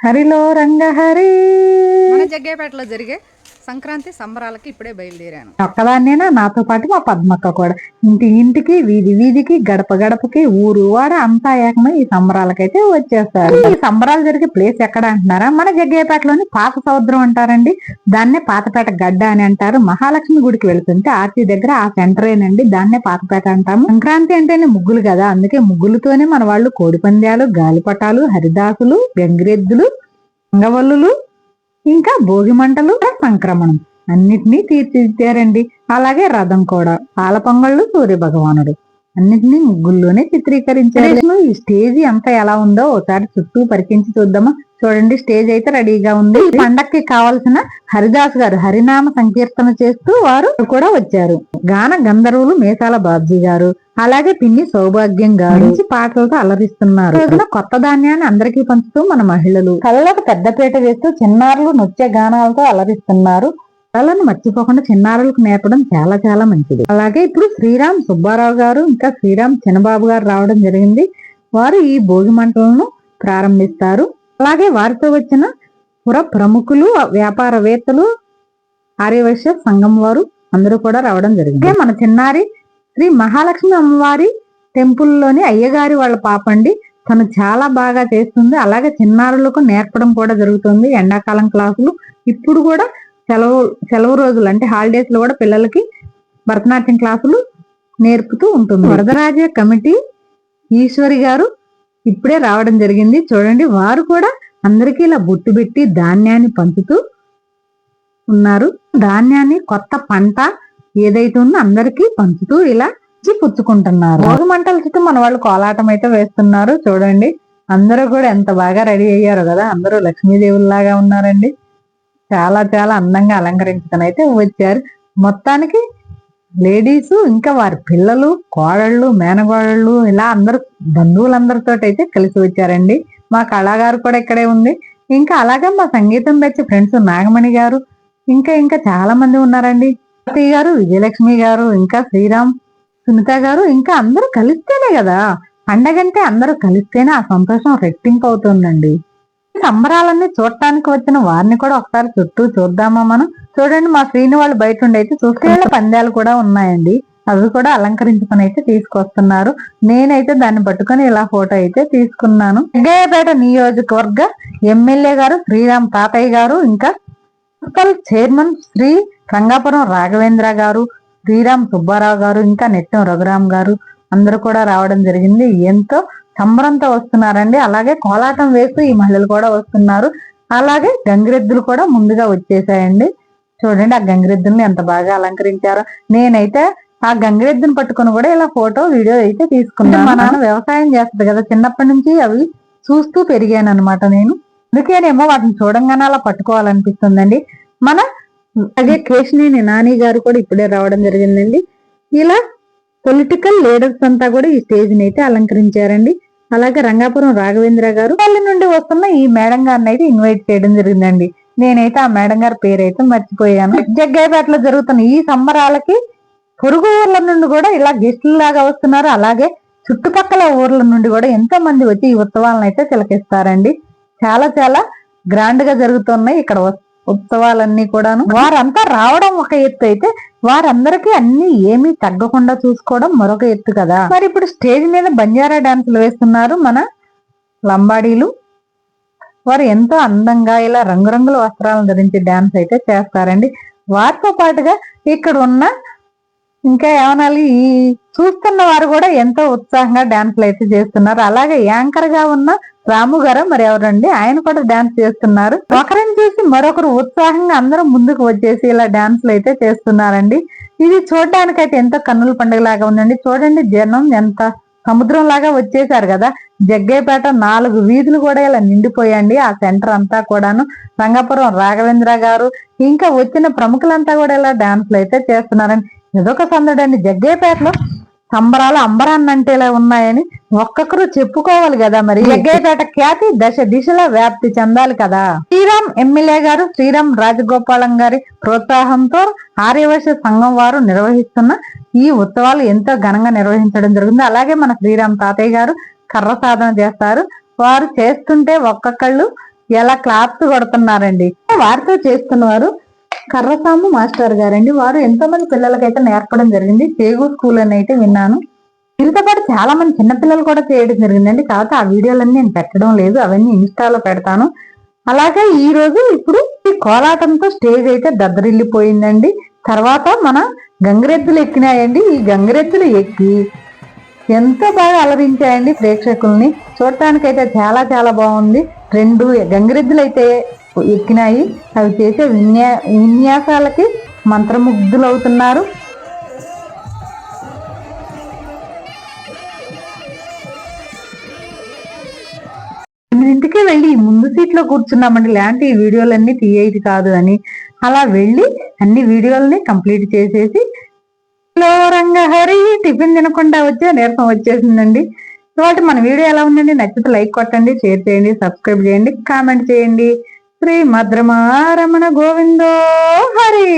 హరిలో రంగహరి. మన జగ్గేపేటలో జరిగే సంక్రాంతి సంబరాలకి ఇప్పుడే బయలుదేరాను. ఒక్కదాన్నేనా? నాతో పాటు మా పద్మక్క కూడా. ఇంటి ఇంటికి వీధి వీధికి గడప గడపకి ఊరు వాడ అంతా ఏకమై ఈ సంబరాలకైతే వచ్చేస్తారు. ఈ సంబరాలు జరిగే ప్లేస్ ఎక్కడ అంటున్నారా? మన జగ్గయ్యపేటలోని పాత సముద్రం అంటారండి. దాన్నే పాతపేట గడ్డ అని అంటారు. మహాలక్ష్మి గుడికి వెళ్తుంటే ఆర్చి దగ్గర ఆ సెంటరేనండి. దాన్నే పాతపేట అంటాము. సంక్రాంతి అంటేనే ముగ్గులు కదా. అందుకే ముగ్గులతోనే మన వాళ్ళు కోడిపందాలు గాలిపటాలు హరిదాసులు గంగిరెద్దులు అంగవల్లులు ఇంకా భోగి మంటలు సంక్రమణం. అన్నిటినీ తీర్చిదిద్దారండి. అలాగే రథం కూడా. పాల పొంగళ్ళు సూర్య భగవానుడు. అన్నిటినీ ముగ్గుల్లోనే చిత్రీకరించారు. ఈ స్టేజ్ అంతా ఎలా ఉందో ఒకసారి చుట్టూ పరికించి చూద్దామా? చూడండి స్టేజ్ అయితే రెడీగా ఉంది. పండక్కి కావాల్సిన హరిదాస్ గారు హరినామ సంకీర్తన చేస్తూ వారు కూడా వచ్చారు. గాన గంధర్వులు మేసాల బాబ్జీ గారు అలాగే పిన్ని సౌభాగ్యం గారు మంచి పాటలతో అలరిస్తున్నారు. రోజున కొత్త ధాన్యాన్ని అందరికీ పంచుతూ మన మహిళలు కళ్ళకు పెద్దపీట వేస్తూ చిన్నారులు నృత్య గానాలతో అలరిస్తున్నారు. కళలను మర్చిపోకుండా చిన్నారులకు నేర్పడం చాలా చాలా మంచిది. అలాగే ఇప్పుడు శ్రీరామ్ సుబ్బారావు గారు ఇంకా శ్రీరామ్ చిన్నబాబు గారు రావడం జరిగింది. వారు ఈ భోగి మంటలను ప్రారంభిస్తారు. అలాగే వారితో వచ్చిన పుర ప్రముఖులు వ్యాపారవేత్తలు ఆర్యవైశ్య సంఘం వారు అందరూ కూడా రావడం జరిగింది. మన చిన్నారి శ్రీ మహాలక్ష్మి అమ్మవారి టెంపుల్లోని అయ్యగారి వాళ్ళ పాపండి తను చాలా బాగా చేస్తుంది. అలాగే చిన్నారులకు నేర్పడం కూడా జరుగుతుంది. ఎండాకాలం క్లాసులు. ఇప్పుడు కూడా సెలవు సెలవు రోజులు అంటే హాలిడేస్లో కూడా పిల్లలకి భరతనాట్యం క్లాసులు నేర్పుతూ ఉంటుంది. వరదరాజ కమిటీ ఈశ్వరి గారు ఇప్పుడే రావడం జరిగింది. చూడండి వారు కూడా అందరికీ ఇలా బొట్టు పెట్టి ధాన్యాన్ని పంచుతూ ఉన్నారు. ధాన్యాన్ని కొత్త పంట ఏదైతే ఉందో అందరికీ పంచుతూ ఇలా పుచ్చుకుంటున్నారు భోగి మంటల చుట్టూ మన వాళ్ళు కోలాటం అయితే వేస్తున్నారు. చూడండి అందరూ కూడా ఎంత బాగా రెడీ అయ్యారు కదా. అందరూ లక్ష్మీదేవుల్లాగా ఉన్నారండి. చాలా చాలా అందంగా అలంకరించుకొని అయితే వచ్చారు. మొత్తానికి లేడీస్ ఇంకా వారి పిల్లలు కోడళ్ళు మేనగోడళ్ళు ఇలా అందరు బంధువులందరితో అయితే కలిసి వచ్చారండి. మా కళాగారు కూడా ఇక్కడే ఉంది. ఇంకా అలాగే మా సంగీతం బెచ్చి ఫ్రెండ్స్ నాగమణి గారు ఇంకా ఇంకా చాలా మంది ఉన్నారండి. భారతి గారు విజయలక్ష్మి గారు ఇంకా శ్రీరామ్ సునీత గారు ఇంకా అందరూ కలిస్తేనే కదా. పండగంటే అందరూ కలిస్తేనే ఆ సంతోషం రెట్టింపు అవుతుందండి. సంబరాలన్నీ చూడటానికి వచ్చిన వారిని కూడా ఒకసారి చుట్టూ చూద్దామా మనం? చూడండి మా శ్రీని వాళ్ళు బయట ఉండి అయితే చూస్తే పందాలు కూడా ఉన్నాయండి. అవి కూడా అలంకరించుకొని అయితే తీసుకొస్తున్నారు. నేనైతే దాన్ని పట్టుకొని ఇలా ఫోటో అయితే తీసుకున్నాను. జగ్గయ్యపేట నియోజకవర్గ ఎమ్మెల్యే గారు శ్రీరామ్ తాతయ్య గారు ఇంకా మున్సిపల్ చైర్మన్ శ్రీ రంగాపురం రాఘవేంద్ర గారు శ్రీరామ్ సుబ్బారావు గారు ఇంకా నెట్టం రఘురామ్ గారు అందరూ కూడా రావడం జరిగింది. ఎంతో సంబరంతో వస్తున్నారండి. అలాగే కోలాటం వేస్తూ ఈ మహిళలు కూడా వస్తున్నారు. అలాగే గంగిరెద్దులు కూడా ముందుగా వచ్చేసాయండి. చూడండి ఆ గంగిరెద్దుల్ని ఎంత బాగా అలంకరించారో. నేనైతే ఆ గంగిరెద్దుని పట్టుకొని కూడా ఇలా ఫోటో వీడియో అయితే తీసుకున్నాను. మా నాన్న వ్యవసాయం చేస్తుంది కదా చిన్నప్పటి నుంచి అవి చూస్తూ పెరిగాను అనమాట నేను. అందుకేనేమో వాటిని చూడంగానే అలా పట్టుకోవాలనిపిస్తుందండి. మన అలాగే కేశినేని నాని గారు కూడా ఇప్పుడే రావడం జరిగిందండి. ఇలా పొలిటికల్ లీడర్స్ అంతా కూడా ఈ స్టేజ్ని అయితే అలంకరించారండి. అలాగే రంగాపురం రాఘవేంద్ర గారు వాళ్ళ నుండి వస్తున్న ఈ మేడం గారిని అయితే ఇన్వైట్ చేయడం జరిగిందండి. నేనైతే ఆ మేడం గారి పేరు అయితే మర్చిపోయాను. జగ్గాయపేటలో జరుగుతున్న ఈ సంబరాలకి పొరుగు ఊర్ల నుండి కూడా ఇలా గెస్టులు లాగా వస్తున్నారు. అలాగే చుట్టుపక్కల ఊర్ల నుండి కూడా ఎంతో మంది వచ్చి ఈ ఉత్సవాలను అయితే తిలకిస్తారండి. చాలా చాలా గ్రాండ్గా జరుగుతున్నాయి. ఇక్కడ ఉత్సవాలన్నీ కూడాను. వారంతా రావడం ఒక ఎత్తు అయితే వారందరికీ అన్ని ఏమీ తగ్గకుండా చూసుకోవడం మరొక ఎత్తు కదా. మరి ఇప్పుడు స్టేజ్ మీద బంజారా డాన్సులు వేస్తున్నారు మన లంబాడీలు. వారు ఎంతో అందంగా ఇలా రంగురంగుల వస్త్రాలను ధరించి డాన్స్ అయితే చేస్తారండి. వారితో పాటుగా ఇక్కడ ఉన్న ఇంకా ఏమనాలి? ఈ చూస్తున్న వారు కూడా ఎంతో ఉత్సాహంగా డాన్స్లు అయితే చేస్తున్నారు. అలాగే యాంకర్గా ఉన్న రాము గారు మరి ఎవరండి? ఆయన కూడా డాన్స్ చేస్తున్నారు. ఒకరిని చూసి మరొకరు ఉత్సాహంగా అందరూ ముందుకు వచ్చేసి ఇలా డాన్స్లు అయితే చేస్తున్నారండి. ఇది చూడడానికైతే ఎంతో కన్నుల పండుగ లాగా ఉందండి. చూడండి జనం ఎంత సముద్రం లాగా వచ్చేసారు కదా. జగ్గేపేట నాలుగు వీధులు కూడా ఇలా నిండిపోయండి ఆ సెంటర్ అంతా కూడాను. రంగాపురం రాఘవేంద్ర గారు ఇంకా వచ్చిన ప్రముఖులంతా కూడా ఇలా డాన్స్లు అయితే చేస్తున్నారండి. ఇదొక సందడండి. జగ్గేపేటలో సంబరాలు అంబరాన్నంటేలా ఉన్నాయని ఒక్కొక్కరు చెప్పుకోవాలి కదా మరి. జగ్గయ్యపేట ఖ్యాతి దశ దిశలా వ్యాప్తి చెందాలి కదా. శ్రీరామ్ ఎమ్మెల్యే గారు శ్రీరామ్ రాజగోపాలం గారి ప్రోత్సాహంతో ఆర్యవైశ్య సంఘం వారు నిర్వహిస్తున్న ఈ ఉత్సవాలు ఎంతో ఘనంగా నిర్వహించడం జరిగింది. అలాగే మన శ్రీరామ్ తాతయ్య గారు కర్ర సాధన చేస్తారు. వారు చేస్తుంటే ఒక్కొక్కళ్ళు ఎలా క్లాప్స్ కొడుతున్నారండి. వారితో చేస్తున్నవారు కర్రసాము మాస్టర్ గారండి. వారు ఎంతో మంది పిల్లలకైతే నేర్పడం జరిగింది. చేగు స్కూల్ అని అయితే విన్నాను. వీరితో పాటు చాలా మంది చిన్నపిల్లలు కూడా చేయడం జరిగిందండి. కాకపోతే ఆ వీడియోలన్నీ నేను పెట్టడం లేదు. అవన్నీ ఇన్స్టాలో పెడతాను. అలాగే ఈ రోజు ఇప్పుడు ఈ కోలాటంతో స్టేజ్ అయితే దద్దరిల్లిపోయిందండి. తర్వాత మన గంగిరెద్దులు ఎక్కినాయండి. ఈ గంగిరెద్దులు ఎక్కి ఎంతో బాగా అలరించాయండి ప్రేక్షకుల్ని. చూడటానికైతే చాలా చాలా బాగుంది. రెండు గంగిరెద్దులు అయితే ఎక్కినాయి. అవి చేసే విన్యా విన్యాసాలకి మంత్రముగ్ధులవుతున్నారు. ఎనిమిదింటికే వెళ్ళి ముందు సీట్లో కూర్చున్నామండి. ఇలాంటి ఈ వీడియోలన్నీ తీయేది కాదు అని. అలా వెళ్ళి అన్ని వీడియోలని కంప్లీట్ చేసేసి ఫ్లోరంగా హరి టిఫిన్ తినకుండా వచ్చే నీరసం వచ్చేసిందండి. ఇవాళ మన వీడియో ఎలా ఉందండి? నచ్చితే లైక్ కొట్టండి షేర్ చేయండి సబ్స్క్రైబ్ చేయండి కామెంట్ చేయండి. శ్రీ మద్రమారమణ గోవిందో హరి.